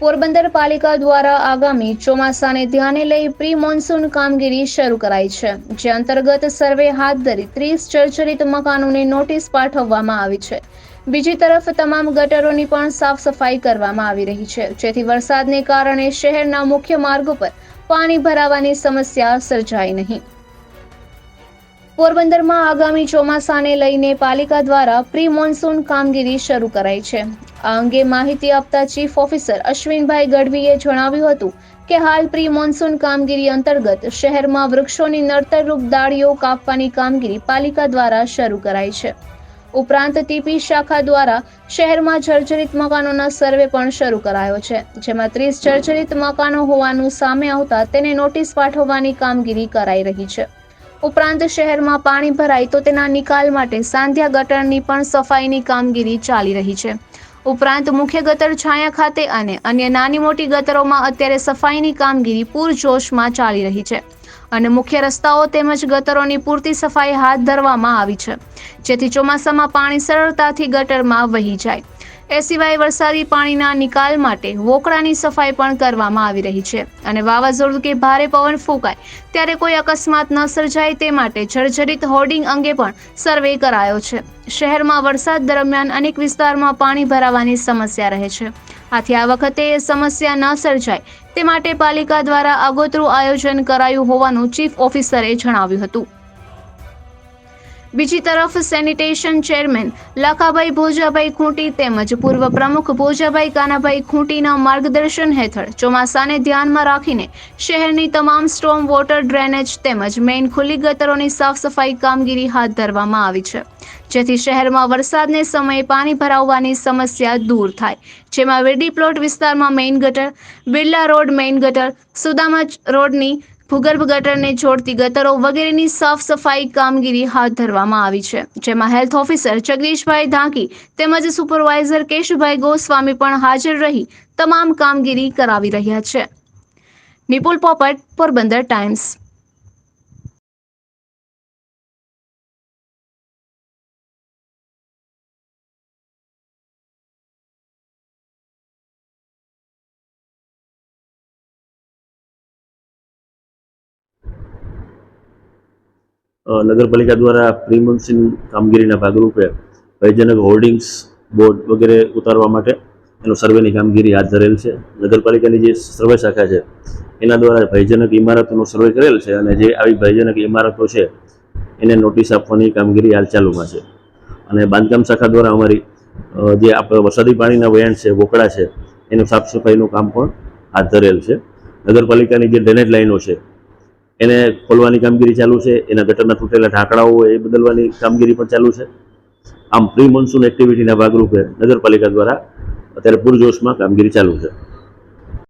પોરબંદર પાલિકા દ્વારા આગામી ચોમાસાને ધ્યાને લઈ પ્રી મોન્સૂન કામગીરી શરૂ કરાઈ છે, જે અંતર્ગત સર્વે હાથ ધરી ત્રીસ જર્જરિત મકાનોને નોટિસ પાઠવવામાં આવી છે. બીજી તરફ તમામ ગટરોની પણ સાફ સફાઈ કરવામાં આવી રહી છે, જેથી વરસાદને કારણે શહેરના મુખ્ય માર્ગો પર પાણી ભરાવાની સમસ્યા સર્જાય નહીં. પોરબંદરમાં આગામી ચોમાસાને લઈને પાલિકા દ્વારા પ્રી મોન્સૂન કામગીરી શરૂ કરાઈ છે. આ અંગે માહિતી આપતા ચીફ ઓફિસર અશ્વિનભાઈ ગઢવીએ જણાવ્યું હતું કે હાલ પ્રી મોન્સૂન કામગીરી અંતર્ગત શહેરમાં વૃક્ષોની નડતરરૂપ ડાળીઓ કાપવાની કામગીરી પાલિકા દ્વારા શરૂ કરાઈ છે. ઉપરાંત ટીપી શાખા દ્વારા શહેરમાં જર્જરિત મકાનોના સર્વે પણ શરૂ કરાયો છે, જેમાં ત્રીસ જર્જરિત મકાનો હોવાનું સામે આવતા તેને નોટિસ પાઠવવાની કામગીરી કરાઈ રહી છે. ઉપરાંત શહેરમાં પાણી ભરાય તો તેના નિકાલ માટે સાંધ્યા ગટરની પણ સફાઈની કામગીરી ચાલી રહી છે. ઉપરાંત મુખ્ય ગટર છાયા ખાતે અને અન્ય નાની મોટી ગટરોમાં અત્યારે સફાઈની કામગીરી પૂરજોશમાં ચાલી રહી છે અને મુખ્ય રસ્તાઓ તેમજ ગટરોની પૂરતી સફાઈ હાથ ધરવામાં આવી છે. જેથી ચોમાસામાં પાણી સરળતાથી ગટરમાં વહી જાય. એ સિવાય વરસાદી પાણીના નિકાલ માટે વોકળાની સફાઈ પણ કરવામાં આવી રહી છે. અને વાવાઝોડું કે ભારે પવન ફૂંકાય ત્યારે કોઈ અકસ્માત ન સર્જાય તે માટે જર્જરિત હોર્ડિંગ અંગે પણ સર્વે કરાયો છે. શહેરમાં વરસાદ દરમિયાન અનેક વિસ્તારમાં પાણી ભરાવાની સમસ્યા રહે છે. આથી આ વખતે એ સમસ્યા ન સર્જાય તે માટે પાલિકા દ્વારા આગોતરું આયોજન કરાયું હોવાનું ચીફ ઓફિસરે જણાવ્યું હતું. બીજી તરફ સેનિટેશન ચેરમેન લાખાભાઈ ભોજાભાઈ ખૂંટી તેમજ પૂર્વ પ્રમુખ ભોજાભાઈ કાનાભાઈ ખૂંટીના માર્ગદર્શન હેઠળ ચોમાસાને ધ્યાનમાં રાખીને શહેરની તમામ સ્ટ્રોમ વોટર ડ્રેનેજ તેમજ મેઇન ખુલ્લી ગટરોની સાફ સફાઈ કામગીરી હાથ ધરવામાં આવી છે. જેથી શહેરમાં વરસાદને સમયે પાણી ભરાવવાની સમસ્યા દૂર થાય. જેમાં વેડી પ્લોટ વિસ્તારમાં મેઇન ગટર, બિરલા રોડ મેઇન ગટર, સુદામા રોડની ભૂગર્ભ ગટરને છોડતી ગટરો વગેરેની સાફ સફાઈ કામગીરી હાથ ધરવામાં આવી છે. જેમાં હેલ્થ ઓફિસર જગદીશભાઈ ધાંકી તેમજ સુપરવાઇઝર કેશુભાઈ ગોસ્વામી પણ હાજર રહી તમામ કામગીરી કરાવી રહ્યા છે. નિપુલ પોપટ, પોરબંદર ટાઈમ્સ. નગરપાલિકા દ્વારા પ્રી કામગીરીના ભાગરૂપે ભયજનક હોર્ડિંગ્સ બોર્ડ વગેરે ઉતારવા માટે એનો સર્વેની કામગીરી હાથ ધરેલ છે. નગરપાલિકાની જે સર્વે શાખા છે, એના દ્વારા ભયજનક ઇમારતોનો સર્વે કરેલ છે અને જે આવી ભયજનક ઇમારતો છે, એને નોટિસ આપવાની કામગીરી હાલ ચાલુમાં છે. અને બાંધકામ શાખા દ્વારા અમારી જે આપણે વરસાદી પાણીના વહેણ છે વોકડા છે, એનું સાફ સફાઈનું કામ પણ હાથ ધરેલ છે. નગરપાલિકાની જે ડ્રેનેજ લાઈનો છે એને ખોલવાની કામગીરી ચાલુ છે, એના ગટરના તૂટેલા ઢાંકણાઓ એ બદલવાની કામગીરી પણ ચાલુ છે. આમ પ્રી મોન્સૂન એક્ટિવિટીના ભાગરૂપે નગરપાલિકા દ્વારા અત્યારે પૂરજોશમાં કામગીરી ચાલુ છે.